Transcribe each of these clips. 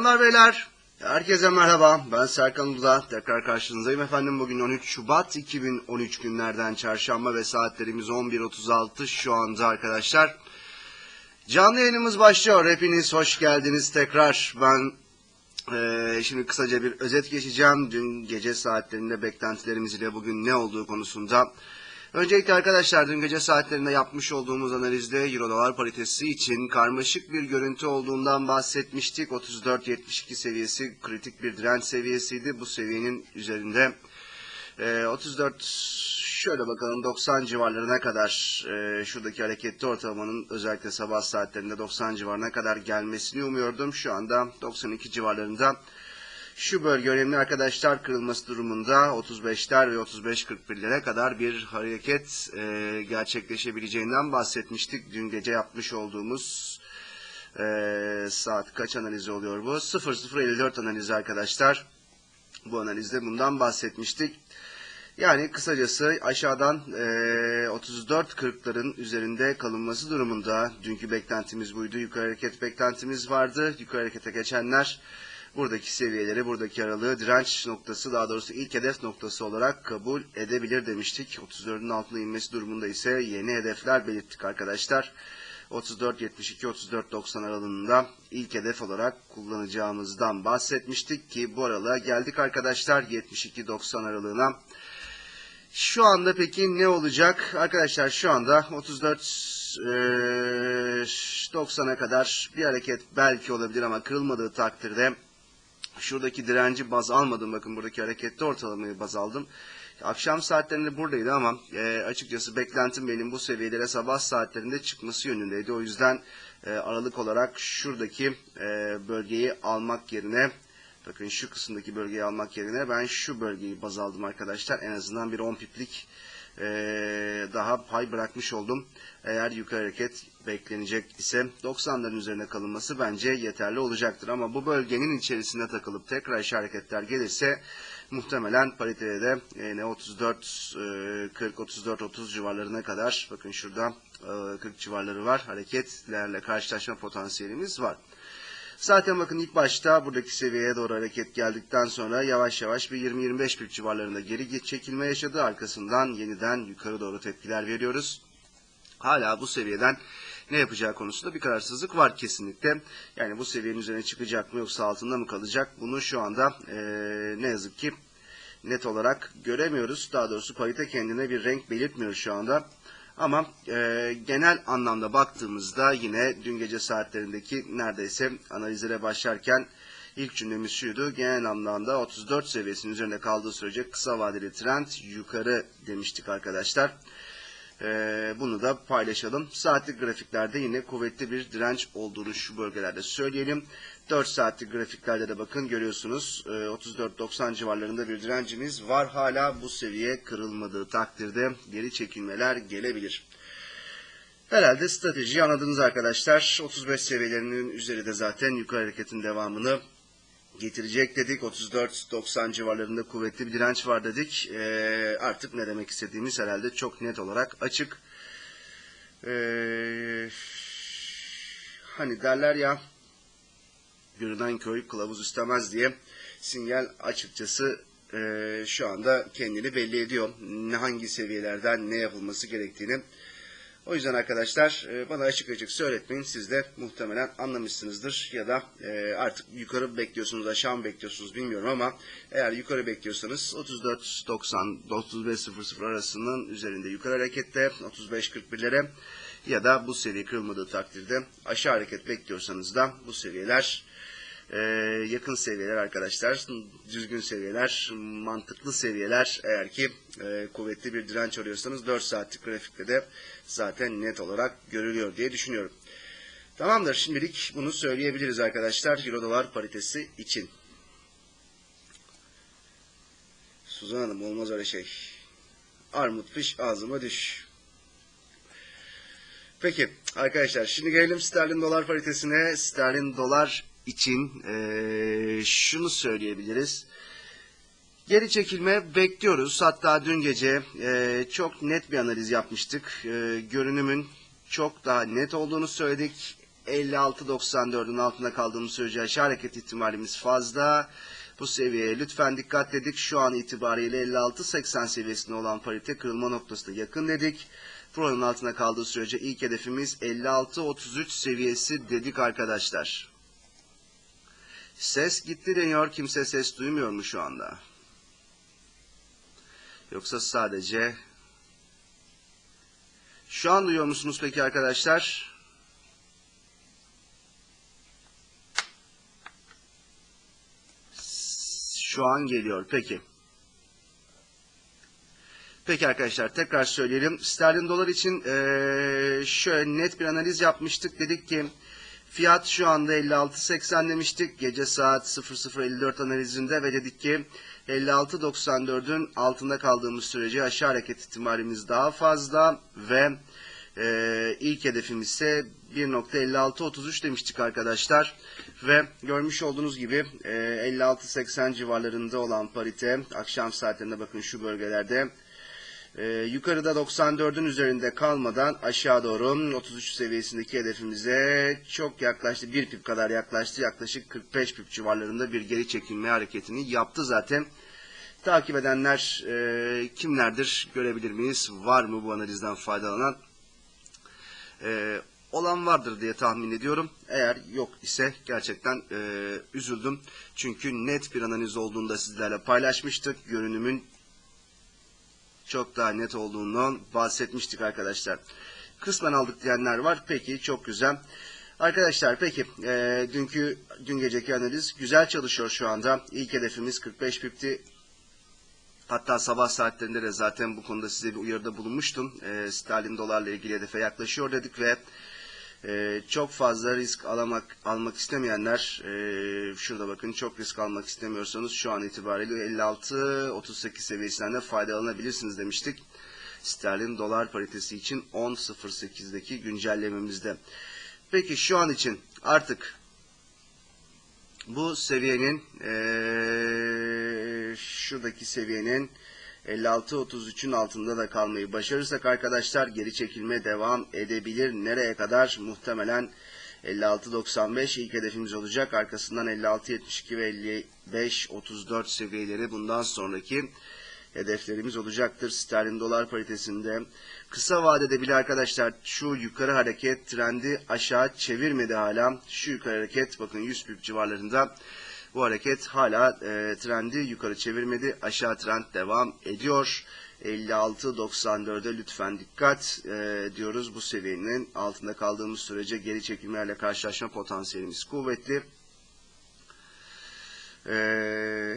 Hanımlar beyler, herkese merhaba. Ben Serkan Uluda. Tekrar karşınızdayım efendim. Bugün 13 Şubat 2013 günlerden çarşamba ve saatlerimiz 11.36 şu anda arkadaşlar. Canlı yayınımız başlıyor. Hepiniz hoş geldiniz tekrar. Ben eee, şimdi kısaca bir özet geçeceğim. Dün gece saatlerinde beklentilerimiz ile bugün ne olduğu konusunda. Öncelikle arkadaşlar dün gece saatlerinde yapmış olduğumuz analizde Euro dolar paritesi için karmaşık bir görüntü olduğundan bahsetmiştik. 34.72 seviyesi kritik bir direnç seviyesiydi. Bu seviyenin üzerinde e, 34 şöyle bakalım 90 civarlarına kadar e, şuradaki hareketli ortalamanın özellikle sabah saatlerinde 90 civarına kadar gelmesini umuyordum. Şu anda 92 civarlarında. Şu bölge önemli arkadaşlar kırılması durumunda 35'ler ve 35-41'lere kadar bir hareket e, gerçekleşebileceğinden bahsetmiştik. Dün gece yapmış olduğumuz e, saat kaç analizi oluyor bu? 0054 analizi arkadaşlar. Bu analizde bundan bahsetmiştik. Yani kısacası aşağıdan e, 34.40'ların üzerinde kalınması durumunda dünkü beklentimiz buydu. Yukarı hareket beklentimiz vardı. Yukarı harekete geçenler buradaki seviyeleri, buradaki aralığı direnç noktası daha doğrusu ilk hedef noktası olarak kabul edebilir demiştik. 34'ün altına inmesi durumunda ise yeni hedefler belirttik arkadaşlar. 34.72-34.90 aralığında ilk hedef olarak kullanacağımızdan bahsetmiştik ki bu aralığa geldik arkadaşlar 72.90 aralığına. Şu anda peki ne olacak? Arkadaşlar şu anda 34 eee, 90'a kadar bir hareket belki olabilir ama kırılmadığı takdirde şuradaki direnci baz almadım. Bakın buradaki harekette ortalamayı baz aldım. Akşam saatlerinde buradaydı ama e, açıkçası beklentim benim bu seviyelere sabah saatlerinde çıkması yönündeydi. O yüzden e, aralık olarak şuradaki e, bölgeyi almak yerine bakın şu kısımdaki bölgeyi almak yerine ben şu bölgeyi baz aldım arkadaşlar. En azından bir 10 piplik e, daha pay bırakmış oldum. Eğer yukarı hareket beklenecek ise 90'ların üzerine kalınması bence yeterli olacaktır. Ama bu bölgenin içerisinde takılıp tekrar hareketler gelirse muhtemelen paritede de yine 34 e, 40 34 30 civarlarına kadar bakın şurada e, 40 civarları var. Hareketlerle karşılaşma potansiyelimiz var. Zaten bakın ilk başta buradaki seviyeye doğru hareket geldikten sonra yavaş yavaş bir 20-25 pip civarlarında geri çekilme yaşadı. Arkasından yeniden yukarı doğru tepkiler veriyoruz. Hala bu seviyeden ne yapacağı konusunda bir kararsızlık var kesinlikle. Yani bu seviyenin üzerine çıkacak mı yoksa altında mı kalacak bunu şu anda eee, ne yazık ki net olarak göremiyoruz. Daha doğrusu parite kendine bir renk belirtmiyor şu anda. Ama e, genel anlamda baktığımızda yine dün gece saatlerindeki neredeyse analizlere başlarken ilk cümlemiz şuydu. Genel anlamda 34 seviyesinin üzerinde kaldığı sürece kısa vadeli trend yukarı demiştik arkadaşlar. E, bunu da paylaşalım. Saatlik grafiklerde yine kuvvetli bir direnç olduğunu şu bölgelerde söyleyelim. 4 saatlik grafiklerde de bakın görüyorsunuz e, 34-90 civarlarında bir direncimiz var. Hala bu seviye kırılmadığı takdirde geri çekilmeler gelebilir. Herhalde stratejiyi anladınız arkadaşlar. 35 seviyelerinin üzeri de zaten yukarı hareketin devamını getirecek dedik. 34-90 civarlarında kuvvetli bir direnç var dedik. E, artık ne demek istediğimiz herhalde çok net olarak açık. E, hani derler ya görünen köy kılavuz istemez diye sinyal açıkçası e, şu anda kendini belli ediyor. Ne hangi seviyelerden ne yapılması gerektiğini. O yüzden arkadaşlar e, bana açık açık söyletmeyin. Siz de muhtemelen anlamışsınızdır ya da e, artık yukarı bekliyorsunuz aşağı mı bekliyorsunuz bilmiyorum ama eğer yukarı bekliyorsanız 34.90 35.00 arasının üzerinde yukarı harekette 35.41'lere ya da bu seviye kırılmadığı takdirde aşağı hareket bekliyorsanız da bu seviyeler e, yakın seviyeler arkadaşlar, düzgün seviyeler, mantıklı seviyeler eğer ki e, kuvvetli bir direnç arıyorsanız 4 saatlik grafikte de zaten net olarak görülüyor diye düşünüyorum. Tamamdır şimdilik bunu söyleyebiliriz arkadaşlar Euro dolar paritesi için. Suzan Hanım olmaz öyle şey. Armut piş ağzıma düş. Peki arkadaşlar şimdi gelelim sterlin dolar paritesine. Sterlin dolar için eee, şunu söyleyebiliriz. Geri çekilme bekliyoruz. Hatta dün gece eee, çok net bir analiz yapmıştık. Eee, görünümün çok daha net olduğunu söyledik. 56.94'ün altında kaldığımız sürece aşağı hareket ihtimalimiz fazla. Bu seviyeye lütfen dikkat dedik. Şu an itibariyle 56.80 seviyesinde olan parite kırılma noktasına yakın dedik. Buranın altına kaldığı sürece ilk hedefimiz 56.33 seviyesi dedik arkadaşlar. Ses gitti deniyor. Kimse ses duymuyor mu şu anda? Yoksa sadece... Şu an duyuyor musunuz peki arkadaşlar? Şu an geliyor. Peki. Peki arkadaşlar tekrar söyleyelim. Sterlin dolar için eee, şöyle net bir analiz yapmıştık. Dedik ki fiyat şu anda 56.80 demiştik. Gece saat 00.54 analizinde ve dedik ki 56.94'ün altında kaldığımız sürece aşağı hareket ihtimalimiz daha fazla ve eee, ilk hedefimiz ise 1.5633 demiştik arkadaşlar. Ve görmüş olduğunuz gibi eee 56.80 civarlarında olan parite akşam saatlerinde bakın şu bölgelerde ee, yukarıda 94'ün üzerinde kalmadan aşağı doğru 33 seviyesindeki hedefimize çok yaklaştı. Bir pip kadar yaklaştı. Yaklaşık 45 pip civarlarında bir geri çekilme hareketini yaptı zaten. Takip edenler e, kimlerdir görebilir miyiz? Var mı bu analizden faydalanan? E, olan vardır diye tahmin ediyorum. Eğer yok ise gerçekten e, üzüldüm. Çünkü net bir analiz olduğunda sizlerle paylaşmıştık. Görünümün çok daha net olduğundan bahsetmiştik arkadaşlar. Kısmen aldık diyenler var. Peki çok güzel. Arkadaşlar peki e, dünkü dün geceki analiz güzel çalışıyor şu anda. İlk hedefimiz 45 pipti. Hatta sabah saatlerinde de zaten bu konuda size bir uyarıda bulunmuştum. E, sterlin dolarla ilgili hedefe yaklaşıyor dedik ve e, çok fazla risk alamak almak istemeyenler e, şurada bakın çok risk almak istemiyorsanız şu an itibariyle 56-38 seviyesinden de faydalanabilirsiniz demiştik. Sterlin dolar paritesi için 10.08'deki güncellememizde. Peki şu an için artık bu seviyenin e, şuradaki seviyenin 56-33'ün altında da kalmayı başarırsak arkadaşlar geri çekilme devam edebilir. Nereye kadar? Muhtemelen 56-95 ilk hedefimiz olacak. Arkasından 56-72 ve 55-34 seviyeleri bundan sonraki hedeflerimiz olacaktır. Sterlin dolar paritesinde kısa vadede bile arkadaşlar şu yukarı hareket trendi aşağı çevirmedi hala. Şu yukarı hareket bakın 100 pip civarlarında bu hareket hala e, trendi yukarı çevirmedi. Aşağı trend devam ediyor. 56.94'e lütfen dikkat e, diyoruz. Bu seviyenin altında kaldığımız sürece geri çekilmelerle karşılaşma potansiyelimiz kuvvetli. E,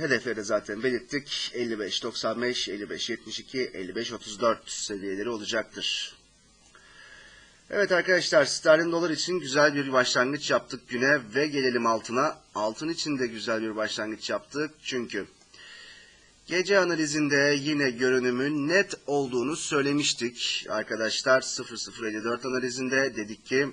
hedefleri de zaten belirttik. 55.95, 55.72, 55.34 seviyeleri olacaktır. Evet arkadaşlar sterlin dolar için güzel bir başlangıç yaptık güne ve gelelim altına. Altın için de güzel bir başlangıç yaptık çünkü gece analizinde yine görünümün net olduğunu söylemiştik. Arkadaşlar 0054 analizinde dedik ki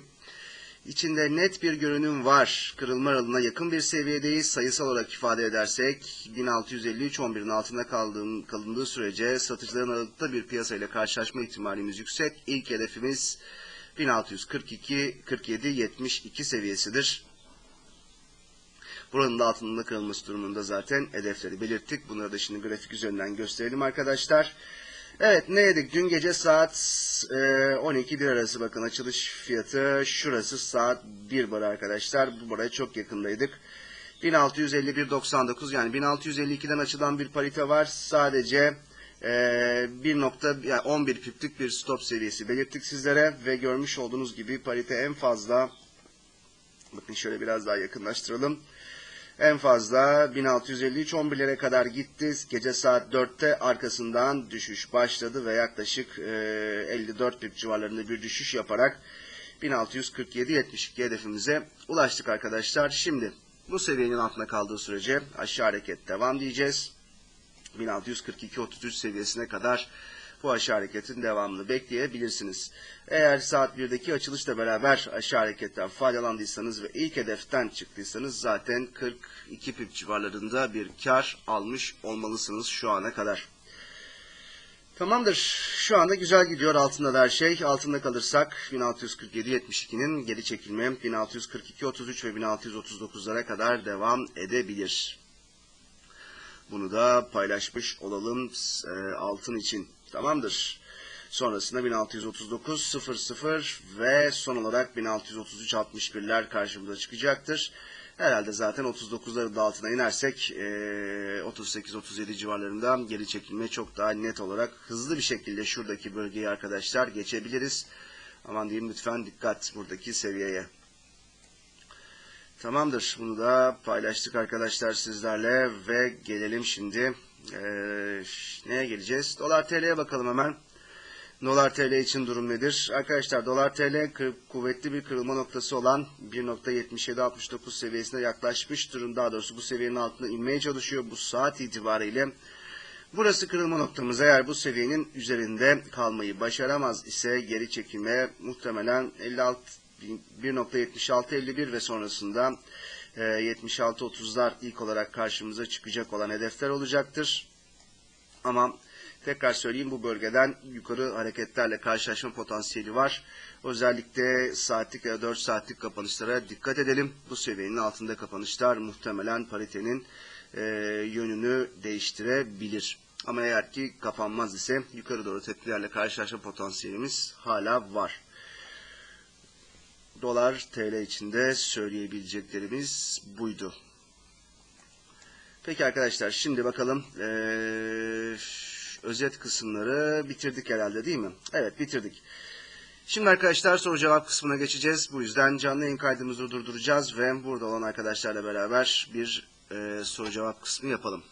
içinde net bir görünüm var. Kırılma aralığına yakın bir seviyedeyiz. Sayısal olarak ifade edersek 1653-11'in altında kaldığım, kalındığı sürece satıcıların aralıkta bir piyasayla karşılaşma ihtimalimiz yüksek. İlk hedefimiz 1642 47 72 seviyesidir. Buranın da altında kırılması durumunda zaten hedefleri belirttik. Bunları da şimdi grafik üzerinden gösterelim arkadaşlar. Evet ne yedik? Dün gece saat e, 12-1 arası bakın açılış fiyatı. Şurası saat 1 bar arkadaşlar. Bu baraya çok yakındaydık. 1651.99 yani 1652'den açılan bir parite var. Sadece e, 1 nokta yani 11 piplik bir stop seviyesi belirttik sizlere ve görmüş olduğunuz gibi parite en fazla bakın şöyle biraz daha yakınlaştıralım. En fazla 1653 11'lere kadar gitti. Gece saat 4'te arkasından düşüş başladı ve yaklaşık e, 54 pip civarlarında bir düşüş yaparak 1647-72 hedefimize ulaştık arkadaşlar. Şimdi bu seviyenin altında kaldığı sürece aşağı hareket devam diyeceğiz. 1642-33 seviyesine kadar bu aşağı hareketin devamını bekleyebilirsiniz. Eğer saat 1'deki açılışla beraber aşağı hareketten faydalandıysanız ve ilk hedeften çıktıysanız zaten 42 pip civarlarında bir kar almış olmalısınız şu ana kadar. Tamamdır. Şu anda güzel gidiyor altında da her şey. Altında kalırsak 1647-72'nin geri çekilme 1642-33 ve 1639'lara kadar devam edebilir. Bunu da paylaşmış olalım e, altın için. Tamamdır. Sonrasında 1639 00 ve son olarak 1633 61'ler karşımıza çıkacaktır. Herhalde zaten 39'ların da altına inersek e, 38-37 civarlarında geri çekilme çok daha net olarak hızlı bir şekilde şuradaki bölgeyi arkadaşlar geçebiliriz. Aman diyeyim lütfen dikkat buradaki seviyeye. Tamamdır. Bunu da paylaştık arkadaşlar sizlerle ve gelelim şimdi. Ee, neye geleceğiz? Dolar TL'ye bakalım hemen. Dolar TL için durum nedir? Arkadaşlar dolar TL kuvvetli bir kırılma noktası olan 1.7769 seviyesine yaklaşmış durum. Daha doğrusu bu seviyenin altına inmeye çalışıyor bu saat itibariyle. Burası kırılma noktamız. Eğer bu seviyenin üzerinde kalmayı başaramaz ise geri çekilme muhtemelen 56 1.7651 ve sonrasında e, 76.30'lar ilk olarak karşımıza çıkacak olan hedefler olacaktır. Ama tekrar söyleyeyim bu bölgeden yukarı hareketlerle karşılaşma potansiyeli var. Özellikle saatlik ya da 4 saatlik kapanışlara dikkat edelim. Bu seviyenin altında kapanışlar muhtemelen paritenin e, yönünü değiştirebilir. Ama eğer ki kapanmaz ise yukarı doğru tepkilerle karşılaşma potansiyelimiz hala var. Dolar TL içinde söyleyebileceklerimiz buydu. Peki arkadaşlar şimdi bakalım eee, özet kısımları bitirdik herhalde değil mi? Evet bitirdik. Şimdi arkadaşlar soru cevap kısmına geçeceğiz. Bu yüzden canlı yayın kaydımızı durduracağız ve burada olan arkadaşlarla beraber bir eee, soru cevap kısmı yapalım.